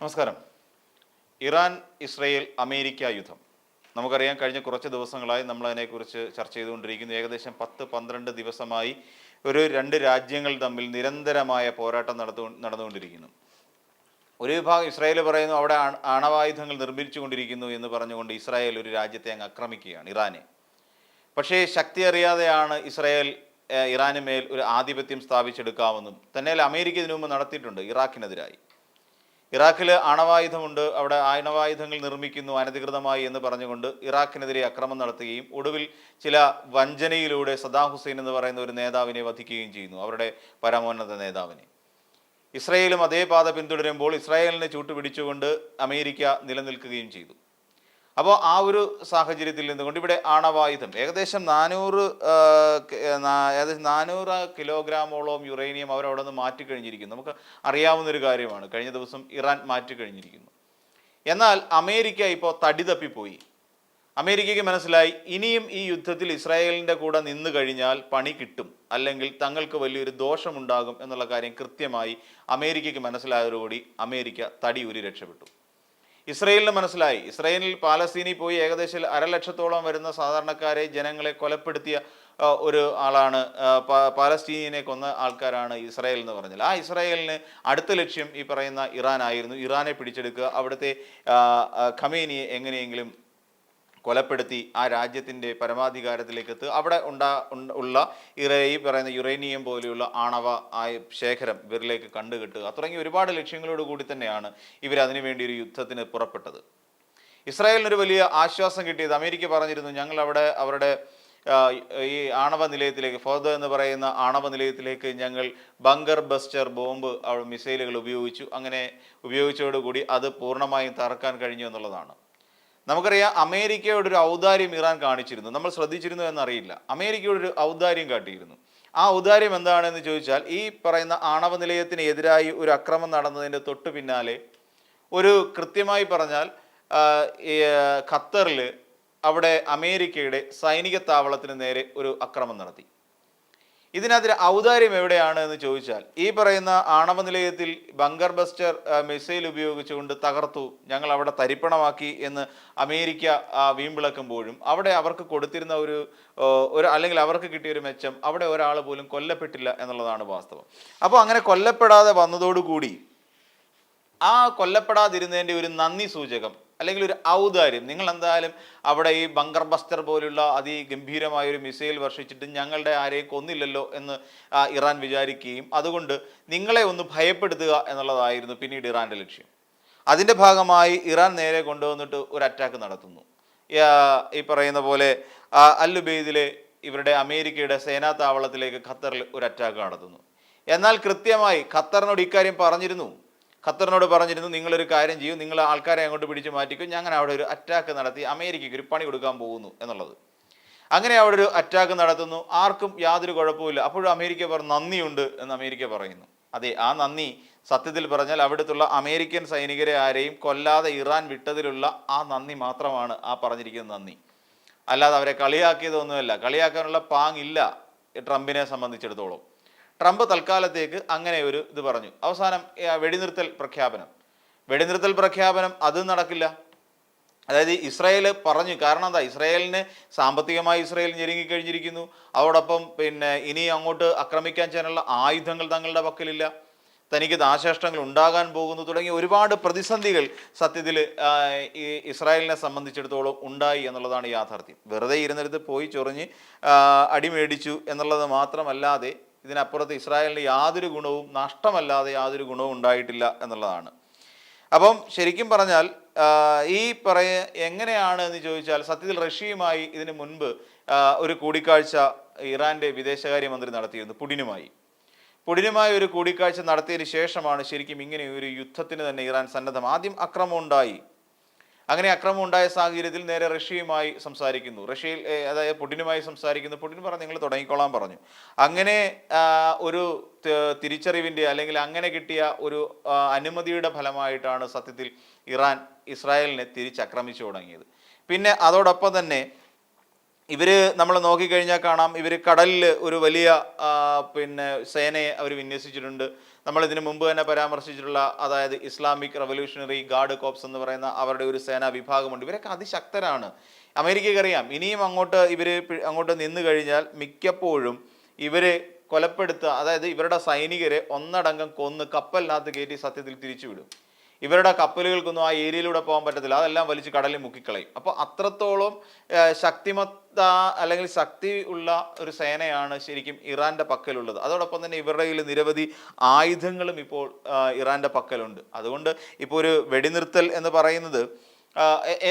നമസ്കാരം. Iran Israel America യുദ്ധം. നമുക്കറിയാം കഴിഞ്ഞ കുറച്ച് ദിവസങ്ങളായി നമ്മൾ അതിനെക്കുറിച്ച് ചർച്ച ചെയ്തുകൊണ്ടിരിക്കുന്നു. ഏകദേശം പത്ത് പന്ത്രണ്ട് ദിവസമായി ഒരു രണ്ട് രാജ്യങ്ങൾ തമ്മിൽ നിരന്തരമായ പോരാട്ടം നടത്തു നടന്നുകൊണ്ടിരിക്കുന്നു. ഒരു വിഭാഗം ഇസ്രായേൽ പറയുന്നു അവിടെ ആണവായുധങ്ങൾ നിർമ്മിച്ചുകൊണ്ടിരിക്കുന്നു എന്ന് പറഞ്ഞുകൊണ്ട് ഇസ്രായേൽ ഒരു രാജ്യത്തെ അങ്ങ് ആക്രമിക്കുകയാണ് ഇറാനെ. പക്ഷേ ശക്തി അറിയാതെയാണ് ഇസ്രായേൽ ഇറാന് മേൽ ഒരു ആധിപത്യം സ്ഥാപിച്ചെടുക്കാമെന്നും തന്നെയല്ല അമേരിക്ക ഇതിനു മുമ്പ് നടത്തിയിട്ടുണ്ട് ഇറാഖിനെതിരായി. ഇറാഖിൽ ആണവായുധമുണ്ട്. അവിടെ ആണവായുധങ്ങൾ നിർമ്മിക്കുന്നു അനധികൃതമായി എന്ന് പറഞ്ഞുകൊണ്ട് ഇറാഖിനെതിരെ അക്രമം നടത്തുകയും ഒടുവിൽ ചില വഞ്ചനയിലൂടെ സദാം ഹുസൈൻ എന്ന് പറയുന്ന ഒരു നേതാവിനെ വധിക്കുകയും ചെയ്യുന്നു. അവരുടെ പരമോന്നത നേതാവിനെ. ഇസ്രയേലും അതേ പാത പിന്തുടരുമ്പോൾ ഇസ്രായേലിനെ ചൂട്ടുപിടിച്ചുകൊണ്ട് അമേരിക്ക നിലനിൽക്കുകയും ചെയ്തു. അപ്പോൾ ആ ഒരു സാഹചര്യത്തിൽ നിന്നുകൊണ്ട് ഇവിടെ ആണവായുധം. ഏകദേശം നാനൂറ് ഏകദേശം നാനൂറ് കിലോഗ്രാമോളം യുറേനിയം അവരവിടെ നിന്ന് മാറ്റിക്കഴിഞ്ഞിരിക്കുന്നു നമുക്ക് അറിയാവുന്ന ഒരു കാര്യമാണ്. കഴിഞ്ഞ ദിവസം ഇറാൻ മാറ്റിക്കഴിഞ്ഞിരിക്കുന്നു എന്നാൽ അമേരിക്ക ഇപ്പോൾ തടി തപ്പിപ്പോയി അമേരിക്കയ്ക്ക് മനസ്സിലായി ഇനിയും ഈ യുദ്ധത്തിൽ ഇസ്രായേലിന്റെ കൂടെ നിന്ന് കഴിഞ്ഞാൽ പണി കിട്ടും അല്ലെങ്കിൽ തങ്ങൾക്ക് വലിയൊരു ദോഷമുണ്ടാകും എന്നുള്ള കാര്യം കൃത്യമായി അമേരിക്കയ്ക്ക് മനസ്സിലായതോടുകൂടി അമേരിക്ക തടി ഉരി രക്ഷപ്പെട്ടു. ഇസ്രയേലിന് മനസ്സിലായി. ഇസ്രയേലിൽ പാലസ്തീനിൽ പോയി ഏകദേശം അരലക്ഷത്തോളം വരുന്ന സാധാരണക്കാരെ ജനങ്ങളെ കൊലപ്പെടുത്തിയ ഒരു ആളാണ് പാലസ്തീനിയനെ കൊന്ന ആൾക്കാരാണ് ഇസ്രായേൽ എന്ന് പറഞ്ഞാൽ ആ ഇസ്രായേലിന് അടുത്ത ലക്ഷ്യം ഈ പറയുന്ന ഇറാൻ ആയിരുന്നു ഇറാനെ പിടിച്ചെടുക്കുക. അവിടുത്തെ ഖമേനിയെ എങ്ങനെയെങ്കിലും കൊലപ്പെടുത്തി ആ രാജ്യത്തിന്റെ പരമാധികാരത്തിലേക്ക് എത്തുക അവിടെ ഉണ്ടാ ഉള്ള ഈ പറയുന്ന യുറേനിയം പോലെയുള്ള ആണവ ശേഖരം ഇവരിലേക്ക് കണ്ടുകെട്ടുക. തുടങ്ങി ഒരുപാട് ലക്ഷ്യങ്ങളോട് കൂടി തന്നെയാണ് ഇവർ അതിനുവേണ്ടി ഒരു യുദ്ധത്തിന് പുറപ്പെട്ടത്. ഇസ്രായേലിനൊരു വലിയ ആശ്വാസം കിട്ടിയത് അമേരിക്ക പറഞ്ഞിരുന്നു ഞങ്ങൾ അവിടെ അവരുടെ ഈ ആണവ നിലയത്തിലേക്ക് ഫോർദ എന്ന് പറയുന്ന ആണവ നിലയത്തിലേക്ക് ഞങ്ങൾ ബങ്കർ ബസ്റ്റർ ബോംബ് മിസൈലുകൾ ഉപയോഗിച്ചു. അങ്ങനെ ഉപയോഗിച്ചതോടുകൂടി അത് പൂർണമായും തറക്കാൻ കഴിഞ്ഞു എന്നുള്ളതാണ്. നമുക്കറിയാം അമേരിക്കയോട് ഒരു ഔദാര്യം ഇറാൻ കാണിച്ചിരുന്നു. നമ്മൾ ശ്രദ്ധിച്ചിരുന്നു എന്നറിയില്ല. അമേരിക്കയോട് ഒരു ഔദാര്യം കാട്ടിയിരുന്നു. ആ ഔദാര്യം എന്താണെന്ന് ചോദിച്ചാൽ ഈ പറയുന്ന ആണവ നിലയത്തിനെതിരായി ഒരു അക്രമം നടന്നതിന്റെ തൊട്ടു പിന്നാലെ ഒരു കൃത്യമായി പറഞ്ഞാൽ ഖത്തറിൽ അവിടെ അമേരിക്കയുടെ സൈനിക താവളത്തിന് നേരെ ഒരു അക്രമം നടത്തി. ഇതിനകത്ത് ഔദാര്യം എവിടെയാണ് എന്ന് ചോദിച്ചാൽ ഈ പറയുന്ന ആണവ നിലയത്തിൽ ബങ്കർ ബസ്റ്റർ മിസൈൽ ഉപയോഗിച്ചുകൊണ്ട് തകർത്തു ഞങ്ങൾ അവിടെ തരിപ്പണമാക്കി എന്ന് അമേരിക്ക വീമ്പിളക്കുമ്പോഴും അവിടെ അവർക്ക് കൊടുത്തിരുന്ന ഒരു ഒരു അല്ലെങ്കിൽ അവർക്ക് കിട്ടിയ ഒരു മെച്ചം അവിടെ ഒരാൾ പോലും കൊല്ലപ്പെട്ടില്ല എന്നുള്ളതാണ് വാസ്തവം. അപ്പോൾ അങ്ങനെ കൊല്ലപ്പെടാതെ വന്നതോടുകൂടി ആ കൊല്ലപ്പെടാതിരുന്നതിന്റെ ഒരു നന്ദി സൂചകം അല്ലെങ്കിൽ ഒരു ഔദാര്യം. നിങ്ങൾ എന്തായാലും അവിടെ ഈ ബങ്കർ ബസ്റ്റർ പോലുള്ള അതിഗംഭീരമായ ഒരു മിസൈൽ വർഷിച്ചിട്ട് ഞങ്ങളുടെ ആരെയും കൊന്നില്ലല്ലോ എന്ന് ഇറാൻ വിചാരിക്കുകയും അതുകൊണ്ട് നിങ്ങളെ ഒന്ന് ഭയപ്പെടുത്തുക എന്നുള്ളതായിരുന്നു പിന്നീട് ഇറാന്റെ ലക്ഷ്യം. അതിന്റെ ഭാഗമായി ഇറാൻ നേരെ കൊണ്ടുവന്നിട്ട് ഒരു അറ്റാക്ക് നടത്തുന്നു. ഈ, പറയുന്ന പോലെ അല്ലുബെയ്ദിലെ ഇവരുടെ അമേരിക്കയുടെ സേനാ താവളത്തിലേക്ക് ഖത്തറിൽ ഒരു അറ്റാക്ക് നടത്തുന്നു. എന്നാൽ കൃത്യമായി ഖത്തറിനോട് ഇക്കാര്യം പറഞ്ഞിരുന്നു. ഖത്തറിനോട് പറഞ്ഞിരുന്നു നിങ്ങളൊരു കാര്യം ചെയ്യൂ നിങ്ങൾ ആൾക്കാരെ അങ്ങോട്ട് പിടിച്ച് മാറ്റിക്കും ഞങ്ങൾ അവിടെ ഒരു അറ്റാക്ക് നടത്തി അമേരിക്കയ്ക്ക് ഒരു പണി കൊടുക്കാൻ പോകുന്നു എന്നുള്ളത്. അങ്ങനെ അവിടെ ഒരു അറ്റാക്ക് നടത്തുന്നു. ആർക്കും യാതൊരു കുഴപ്പമില്ല അപ്പോഴും അമേരിക്ക പറഞ്ഞു നന്ദിയുണ്ട് എന്ന് അമേരിക്ക പറയുന്നു. അതെ ആ നന്ദി സത്യത്തിൽ പറഞ്ഞാൽ അവിടുത്തുള്ള അമേരിക്കൻ സൈനികരെ ആരെയും കൊല്ലാതെ ഇറാൻ വിട്ടതിലുള്ള ആ നന്ദി മാത്രമാണ് ആ പറഞ്ഞിരിക്കുന്ന നന്ദി. അല്ലാതെ അവരെ കളിയാക്കിയതൊന്നുമല്ല. കളിയാക്കാനുള്ള പാങ്ങില്ല ട്രംപിനെ സംബന്ധിച്ചിടത്തോളം. ട്രംപ് തൽക്കാലത്തേക്ക് അങ്ങനെ ഒരു ഇത് പറഞ്ഞു. അവസാനം വെടിനിർത്തൽ പ്രഖ്യാപനം. വെടിനിർത്തൽ പ്രഖ്യാപനം അത് നടക്കില്ല. അതായത് ഇസ്രായേൽ പറഞ്ഞു കാരണം എന്താ? ഇസ്രായേലിന് സാമ്പത്തികമായി ഇസ്രായേൽ ഞെരുങ്ങിക്കഴിഞ്ഞിരിക്കുന്നു അതോടൊപ്പം പിന്നെ ഇനി അങ്ങോട്ട് ആക്രമിക്കാൻ ചെയ്യാനുള്ള ആയുധങ്ങൾ തങ്ങളുടെ പക്കലില്ല. തനിക്ക് നാശനഷ്ടങ്ങൾ ഉണ്ടാകാൻ പോകുന്നു. തുടങ്ങിയ ഒരുപാട് പ്രതിസന്ധികൾ സത്യത്തിൽ ഈ ഇസ്രായേലിനെ സംബന്ധിച്ചിടത്തോളം ഉണ്ടായി എന്നുള്ളതാണ് യാഥാർത്ഥ്യം. വെറുതെ ഇരുന്നിടത്ത് പോയി ചൊറിഞ്ഞ് അടിമേടിച്ചു എന്നുള്ളത് മാത്രമല്ലാതെ ഇതിനപ്പുറത്ത് ഇസ്രായേലിന് യാതൊരു ഗുണവും നഷ്ടമല്ലാതെ യാതൊരു ഗുണവും ഉണ്ടായിട്ടില്ല എന്നുള്ളതാണ്. അപ്പം ശരിക്കും പറഞ്ഞാൽ ഈ പറയ എങ്ങനെയാണ് എന്ന് ചോദിച്ചാൽ സത്യത്തിൽ റഷ്യയുമായി ഇതിനു മുൻപ് ഒരു കൂടിക്കാഴ്ച ഇറാന്റെ വിദേശകാര്യമന്ത്രി നടത്തിയിരുന്നു പുടിനുമായി. പുടിനുമായി ഒരു കൂടിക്കാഴ്ച നടത്തിയതിന് ശേഷമാണ് ശരിക്കും ഇങ്ങനെ ഒരു യുദ്ധത്തിന് തന്നെ ഇറാൻ സന്നദ്ധം. ആദ്യം അക്രമം ഉണ്ടായി. അങ്ങനെ അക്രമം ഉണ്ടായ സാഹചര്യത്തിൽ നേരെ റഷ്യയുമായി സംസാരിക്കുന്നു. റഷ്യയിൽ അതായത് പുടിനുമായി സംസാരിക്കുന്നു. പുടിൻ പറഞ്ഞു നിങ്ങൾ തുടങ്ങിക്കോളാൻ പറഞ്ഞു. അങ്ങനെ ഒരു തിരിച്ചറിവിന്റെ അല്ലെങ്കിൽ അങ്ങനെ കിട്ടിയ ഒരു അനുമതിയുടെ ഫലമായിട്ടാണ് സത്യത്തിൽ ഇറാൻ ഇസ്രായേലിനെ തിരിച്ചക്രമിച്ചു തുടങ്ങിയത്. പിന്നെ അതോടൊപ്പം തന്നെ ഇവർ നമ്മൾ നോക്കിക്കഴിഞ്ഞാൽ കാണാം. ഇവർ കടലിൽ ഒരു വലിയ പിന്നെ സേനയെ അവർ വിന്യസിച്ചിട്ടുണ്ട്. നമ്മൾ ഇതിനു മുമ്പ് തന്നെ പരാമർശിച്ചിട്ടുള്ള അതായത് ഇസ്ലാമിക് റവല്യൂഷണറി ഗാർഡ് കോപ്സ് എന്ന് പറയുന്ന അവരുടെ ഒരു സേനാ വിഭാഗമുണ്ട്. ഇവരൊക്കെ അതിശക്തരാണ്. അമേരിക്കയ്ക്ക് അറിയാം. ഇനിയും അങ്ങോട്ട് ഇവർ അങ്ങോട്ട് നിന്ന് കഴിഞ്ഞാൽ മിക്കപ്പോഴും ഇവർ കൊലപ്പെടുത്തുക അതായത് ഇവരുടെ സൈനികരെ ഒന്നടങ്കം കൊന്ന് കപ്പലിനകത്ത് കയറ്റി സത്യത്തിൽ തിരിച്ചുവിടും. ഇവരുടെ കപ്പലുകൾക്കൊന്നും ആ ഏരിയയിലൂടെ പോകാൻ പറ്റത്തില്ല. അതെല്ലാം വലിച്ച് കടലിൽ മുക്കിക്കളയും. അപ്പോൾ അത്രത്തോളം ശക്തിമത്ത അല്ലെങ്കിൽ ശക്തി ഉള്ള ഒരു സേനയാണ് ശരിക്കും ഇറാന്റെ പക്കലുള്ളത്. അതോടൊപ്പം തന്നെ ഇവരുടെ കയ്യിൽ നിരവധി ആയുധങ്ങളും ഇപ്പോൾ ഇറാന്റെ പക്കലുണ്ട്. അതുകൊണ്ട് ഇപ്പോൾ ഒരു വെടിനിർത്തൽ എന്ന് പറയുന്നത്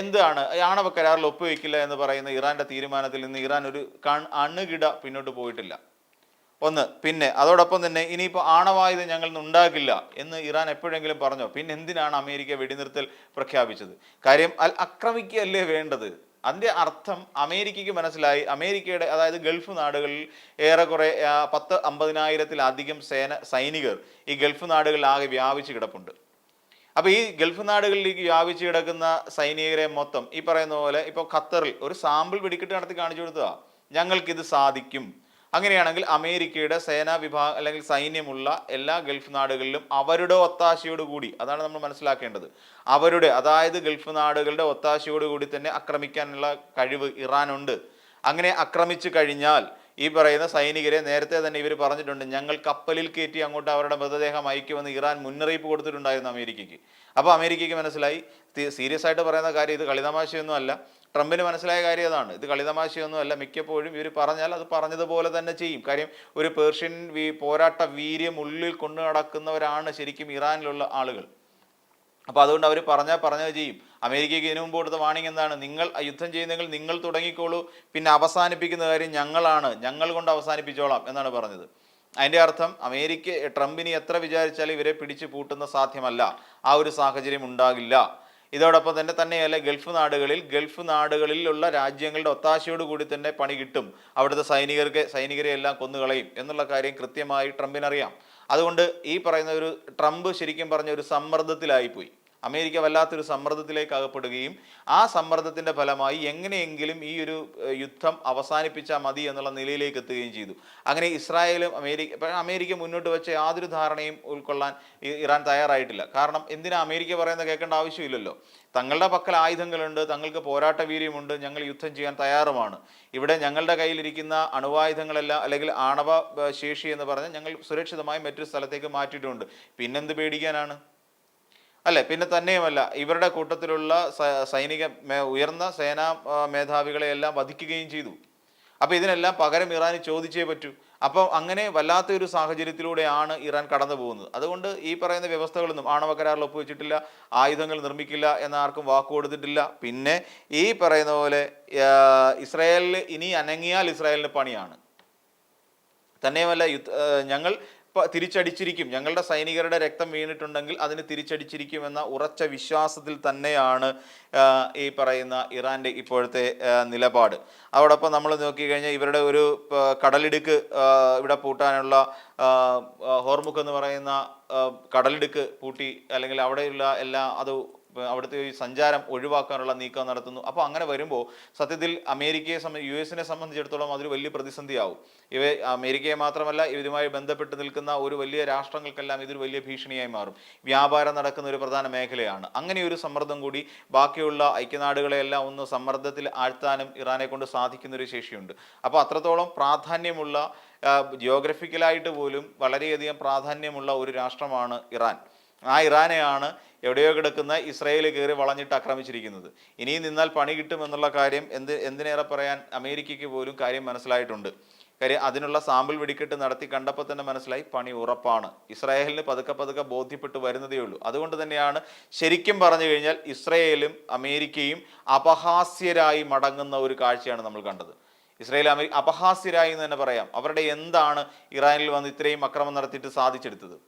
എന്താണ്? ആണവ കരാറിൽ ഒപ്പുവെക്കില്ല എന്ന് പറയുന്ന ഇറാന്റെ തീരുമാനത്തിൽ നിന്ന് ഇറാൻ ഒരു കൺ അണുകിട പിന്നോട്ട് പോയിട്ടില്ല. ഒന്ന് പിന്നെ അതോടൊപ്പം തന്നെ ഇനിയിപ്പോൾ ആണവായുധം ഞങ്ങൾ ഉണ്ടാക്കില്ല എന്ന് ഇറാൻ എപ്പോഴെങ്കിലും പറഞ്ഞോ? പിന്നെ എന്തിനാണ് അമേരിക്ക വെടിനിർത്തൽ പ്രഖ്യാപിച്ചത്? കാര്യം അൽ അക്രമിക്കുകയല്ലേ വേണ്ടത്? അതിന്റെ അർത്ഥം അമേരിക്കയ്ക്ക് മനസ്സിലായി. അമേരിക്കയുടെ അതായത് ഗൾഫ് നാടുകളിൽ ഏറെക്കുറെ പത്ത് അമ്പതിനായിരത്തിലധികം സേന സൈനികർ ഈ ഗൾഫ് നാടുകളിൽ ആകെ വ്യാപിച്ച് കിടപ്പുണ്ട്. അപ്പോൾ ഈ ഗൾഫ് നാടുകളിലേക്ക് വ്യാപിച്ച് കിടക്കുന്ന സൈനികരെ മൊത്തം ഈ പറയുന്ന പോലെ ഇപ്പോൾ ഖത്തറിൽ ഒരു സാമ്പിൾ വെടിക്കെട്ട് നടത്തി കാണിച്ചു കൊടുത്തതാ. ഞങ്ങൾക്കിത് സാധിക്കും. അങ്ങനെയാണെങ്കിൽ അമേരിക്കയുടെ സേനാ വിഭാഗം അല്ലെങ്കിൽ സൈന്യമുള്ള എല്ലാ ഗൾഫ് നാടുകളിലും അവരുടെ ഒത്താശയോട് കൂടി അതാണ് നമ്മൾ മനസ്സിലാക്കേണ്ടത്. അവരുടെ അതായത് ഗൾഫ് നാടുകളുടെ ഒത്താശയോട് കൂടി തന്നെ ആക്രമിക്കാനുള്ള കഴിവ് ഇറാനുണ്ട്. അങ്ങനെ ആക്രമിച്ചു കഴിഞ്ഞാൽ ഈ പറയുന്ന സൈനികരെ നേരത്തെ തന്നെ ഇവർ പറഞ്ഞിട്ടുണ്ട് ഞങ്ങൾ കപ്പലിൽ കയറ്റി അങ്ങോട്ട് അവരുടെ മൃതദേഹം അയക്കുമെന്ന് ഇറാൻ മുന്നറിയിപ്പ് കൊടുത്തിട്ടുണ്ടായിരുന്നു അമേരിക്കയ്ക്ക്. അപ്പോൾ അമേരിക്കയ്ക്ക് മനസ്സിലായി സീരിയസ് ആയിട്ട് പറയുന്ന കാര്യം ഇത് കളിതമാശയൊന്നും അല്ല. ട്രംപിന് മനസ്സിലായ കാര്യം അതാണ് ഇത് കളിതമാശയൊന്നും അല്ല. മിക്കപ്പോഴും ഇവർ പറഞ്ഞാൽ അത് പറഞ്ഞതുപോലെ തന്നെ ചെയ്യും. കാര്യം ഒരു പേർഷ്യൻ പോരാട്ട വീര്യം ഉള്ളിൽ കൊണ്ടു നടക്കുന്നവരാണ് ശരിക്കും ഇറാനിലുള്ള ആളുകൾ. അപ്പോൾ അതുകൊണ്ട് അവർ പറഞ്ഞാൽ പറഞ്ഞത് ചെയ്യും. അമേരിക്കയ്ക്ക് ഇതിനു മുമ്പ് കൊടുത്ത വാണിംഗ് എന്താണ്? നിങ്ങൾ യുദ്ധം ചെയ്യുന്നെങ്കിൽ നിങ്ങൾ തുടങ്ങിക്കോളൂ. പിന്നെ അവസാനിപ്പിക്കുന്ന കാര്യം ഞങ്ങളാണ്. ഞങ്ങൾ കൊണ്ട് അവസാനിപ്പിച്ചോളാം എന്നാണ് പറഞ്ഞത്. അതിന്റെ അർത്ഥം അമേരിക്ക ട്രംപിനെ എത്ര വിചാരിച്ചാലും ഇവരെ പിടിച്ചു പൂട്ടുന്ന സാധ്യമല്ല. ആ ഒരു സാഹചര്യം ഉണ്ടാകില്ല. ഇതോടൊപ്പം തന്നെ തന്നെയല്ല ഗൾഫ് നാടുകളിൽ ഗൾഫ് നാടുകളിലുള്ള രാജ്യങ്ങളുടെ ഒത്താശയോട് കൂടി തന്നെ പണി കിട്ടും. അവിടുത്തെ സൈനികർക്ക് സൈനികരെ എല്ലാം കൊന്നുകളയും എന്നുള്ള കാര്യം കൃത്യമായി ട്രംപിനറിയാം. അതുകൊണ്ട് ഈ പറയുന്ന ഒരു ട്രംപ് ശരിക്കും പറഞ്ഞ ഒരു സമ്മർദ്ദത്തിലായിപ്പോയി. അമേരിക്ക വല്ലാത്തൊരു സമ്മർദ്ദത്തിലേക്ക് അകപ്പെടുകയും ആ സമ്മർദ്ദത്തിന്റെ ഫലമായി എങ്ങനെയെങ്കിലും ഈ ഒരു യുദ്ധം അവസാനിപ്പിച്ചാൽ മതി എന്നുള്ള നിലയിലേക്ക് എത്തുകയും ചെയ്തു. അങ്ങനെ ഇസ്രായേലും അമേരിക്ക അമേരിക്ക മുന്നോട്ട് വെച്ച യാതൊരു ധാരണയും ഉൾക്കൊള്ളാൻ ഇറാൻ തയ്യാറായിട്ടില്ല. കാരണം എന്തിനാ അമേരിക്ക പറയുന്നത് കേൾക്കേണ്ട ആവശ്യമില്ലല്ലോ. തങ്ങളുടെ പക്കൽ ആയുധങ്ങളുണ്ട് തങ്ങൾക്ക് പോരാട്ട വീര്യമുണ്ട് ഞങ്ങൾ യുദ്ധം ചെയ്യാൻ തയ്യാറുമാണ്. ഇവിടെ ഞങ്ങളുടെ കയ്യിലിരിക്കുന്ന അണുവായുധങ്ങളെല്ലാം അല്ലെങ്കിൽ ആണവ ശേഷി എന്ന് പറഞ്ഞാൽ ഞങ്ങൾ സുരക്ഷിതമായി മറ്റൊരു സ്ഥലത്തേക്ക് മാറ്റിയിട്ടുണ്ട്. പിന്നെന്ത് പേടിക്കാനാണ്? അല്ലെ? പിന്നെ തന്നെയുമല്ല ഇവരുടെ കൂട്ടത്തിലുള്ള സൈനിക ഉയർന്ന സേനാ മേധാവികളെ എല്ലാം വധിക്കുകയും ചെയ്തു. അപ്പൊ ഇതിനെല്ലാം പകരം ഇറാൻ ചോദിച്ചേ പറ്റൂ. അപ്പോൾ അങ്ങനെ വല്ലാത്ത ഒരു സാഹചര്യത്തിലൂടെയാണ് ഇറാൻ കടന്നു പോകുന്നത്. അതുകൊണ്ട് ഈ പറയുന്ന വ്യവസ്ഥകളൊന്നും ആണവ കരാറിൽ ഒപ്പുവെച്ചിട്ടില്ല ആയുധങ്ങൾ നിർമ്മിക്കില്ല എന്ന ആർക്കും വാക്ക് കൊടുത്തിട്ടില്ല. പിന്നെ ഈ പറയുന്ന പോലെ ഇസ്രായേലിൽ ഇനി അനങ്ങിയാൽ ഇസ്രായേലിന് പണിയാണ്. തന്നെയുമല്ല യുദ്ധ ഞങ്ങൾ തിരിച്ചടിച്ചിരിക്കും. ഞങ്ങളുടെ സൈനികരുടെ രക്തം വീണിട്ടുണ്ടെങ്കിൽ അതിന് തിരിച്ചടിച്ചിരിക്കും എന്ന ഉറച്ച വിശ്വാസത്തിൽ തന്നെയാണ് ഈ പറയുന്ന ഇറാന്റെ ഇപ്പോഴത്തെ നിലപാട്. അതോടൊപ്പം നമ്മൾ നോക്കിക്കഴിഞ്ഞാൽ ഇവരുടെ ഒരു കടലിടുക്ക് ഇവിടെ പൂട്ടാനുള്ള ഹോർമുഖ് എന്ന് പറയുന്ന കടലിടുക്ക് പൂട്ടി അല്ലെങ്കിൽ അവിടെയുള്ള എല്ലാ അത് അവിടുത്തെ ഈ സഞ്ചാരം ഒഴിവാക്കാനുള്ള നീക്കം നടത്തുന്നു. അപ്പോൾ അങ്ങനെ വരുമ്പോൾ സത്യത്തിൽ അമേരിക്കയെ സംബന്ധി യു എസിനെ സംബന്ധിച്ചിടത്തോളം അതൊരു വലിയ പ്രതിസന്ധിയാവും. ഇവ അമേരിക്കയെ മാത്രമല്ല ഇതുമായി ബന്ധപ്പെട്ട് നിൽക്കുന്ന ഒരു വലിയ രാഷ്ട്രങ്ങൾക്കെല്ലാം ഇതൊരു വലിയ ഭീഷണിയായി മാറും. വ്യാപാരം നടക്കുന്ന ഒരു പ്രധാന മേഖലയാണ്. അങ്ങനെ ഒരു സമ്മർദ്ദം കൂടി ബാക്കിയുള്ള ഐക്യനാടുകളെല്ലാം ഒന്ന് സമ്മർദ്ദത്തിൽ ആഴ്ത്താനും ഇറാനെ കൊണ്ട് സാധിക്കുന്ന ഒരു ശേഷിയുണ്ട്. അപ്പോൾ അത്രത്തോളം പ്രാധാന്യമുള്ള ജിയോഗ്രഫിക്കലായിട്ട് പോലും വളരെയധികം പ്രാധാന്യമുള്ള ഒരു രാഷ്ട്രമാണ് ഇറാൻ. ആ ഇറാനെയാണ് എവിടെയോ കിടക്കുന്ന ഇസ്രയേൽ കയറി വളഞ്ഞിട്ട് ആക്രമിച്ചിരിക്കുന്നത്. ഇനിയും നിന്നാൽ പണി കിട്ടുമെന്നുള്ള കാര്യം എന്ത് എന്തിനേറെ പറയാൻ അമേരിക്കയ്ക്ക് പോലും കാര്യം മനസ്സിലായിട്ടുണ്ട്. കാര്യം അതിനുള്ള സാമ്പിൾ വെടിക്കെട്ട് നടത്തി കണ്ടപ്പോൾ തന്നെ മനസ്സിലായി പണി ഉറപ്പാണ്. ഇസ്രായേലിന് പതുക്കെ പതുക്കെ ബോധ്യപ്പെട്ട് വരുന്നതേ ഉള്ളൂ. അതുകൊണ്ട് തന്നെയാണ് ശരിക്കും പറഞ്ഞു കഴിഞ്ഞാൽ ഇസ്രയേലും അമേരിക്കയും അപഹാസ്യരായി മടങ്ങുന്ന ഒരു കാഴ്ചയാണ് നമ്മൾ കണ്ടത്. ഇസ്രായേൽ അമേരിക്ക അപഹാസ്യരായി എന്ന് തന്നെ പറയാം. അവരുടെ എന്താണ് ഇറാനിൽ വന്ന് ഇത്രയും അക്രമം നടത്തിയിട്ട് സാധിച്ചെടുത്തത്?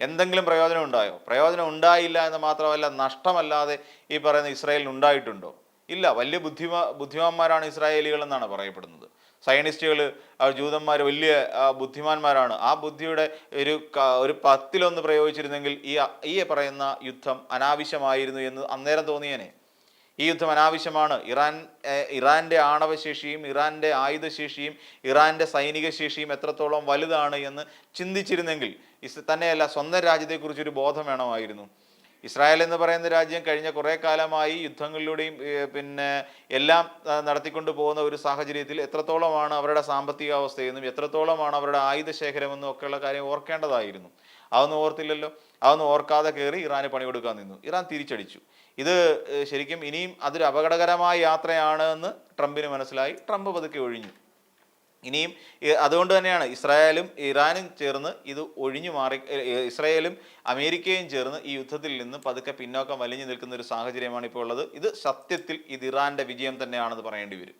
എന്തെങ്കിലും പ്രയോജനം ഉണ്ടായോ? പ്രയോജനം ഉണ്ടായില്ല എന്ന് മാത്രമല്ല നഷ്ടമല്ലാതെ ഈ പറയുന്ന ഇസ്രായേലിന് ഉണ്ടായിട്ടുണ്ടോ? ഇല്ല വലിയ ബുദ്ധിമാ ബുദ്ധിമാന്മാരാണ് ഇസ്രായേലികൾ എന്നാണ് പറയപ്പെടുന്നത്. സയനിസ്റ്റുകൾ ജൂതന്മാർ വലിയ ബുദ്ധിമാന്മാരാണ്. ആ ബുദ്ധിയുടെ ഒരു ഒരു പത്തിലൊന്ന് പ്രയോഗിച്ചിരുന്നെങ്കിൽ ഈ ഈ പറയുന്ന യുദ്ധം അനാവശ്യമായിരുന്നു എന്ന് അന്നേരം തോന്നിയേനെ. ഈ യുദ്ധം അനാവശ്യമാണ്. ഇറാൻ ഇറാന്റെ ആണവശേഷിയും ഇറാന്റെ ആയുധശേഷിയും ഇറാന്റെ സൈനിക ശേഷിയും എത്രത്തോളം വലുതാണ് എന്ന് ചിന്തിച്ചിരുന്നെങ്കിൽ ഇസ് തന്നെയല്ല സ്വന്തം രാജ്യത്തെക്കുറിച്ച് ഒരു ബോധം വേണമായിരുന്നു. ഇസ്രായേൽ എന്ന് പറയുന്ന രാജ്യം കഴിഞ്ഞ കുറേ കാലമായി യുദ്ധങ്ങളിലൂടെയും പിന്നെ എല്ലാം നടത്തിക്കൊണ്ട് പോകുന്ന ഒരു സാഹചര്യത്തിൽ എത്രത്തോളമാണ് അവരുടെ സാമ്പത്തിക അവസ്ഥയെന്നും എത്രത്തോളമാണ് അവരുടെ ആയുധ ശേഖരമെന്നും ഒക്കെയുള്ള കാര്യം ഓർക്കേണ്ടതായിരുന്നു. അതൊന്നും ഓർത്തില്ലല്ലോ. അതൊന്നും ഓർക്കാതെ കയറി ഇറാന് പണി കൊടുക്കാൻ നിന്നു. ഇറാൻ തിരിച്ചടിച്ചു. ഇത് ശരിക്കും ഇനിയും അതൊരു അപകടകരമായ യാത്രയാണ് എന്ന് ട്രംപിന് മനസ്സിലായി. ട്രംപ് പതുക്കെ ഒഴിഞ്ഞു. ഇനിയും അതുകൊണ്ട് തന്നെയാണ് ഇസ്രായേലും ഇറാനും ചേർന്ന് ഇത് ഒഴിഞ്ഞു മാറി ഇസ്രായേലും അമേരിക്കയും ചേർന്ന് ഈ യുദ്ധത്തിൽ നിന്ന് പതുക്കെ പിന്നോക്കം വലിഞ്ഞു നിൽക്കുന്ന ഒരു സാഹചര്യമാണ് ഇപ്പോൾ ഉള്ളത്. ഇത് സത്യത്തിൽ ഇത് ഇറാന്റെ വിജയം തന്നെയാണെന്ന് പറയേണ്ടി വരും.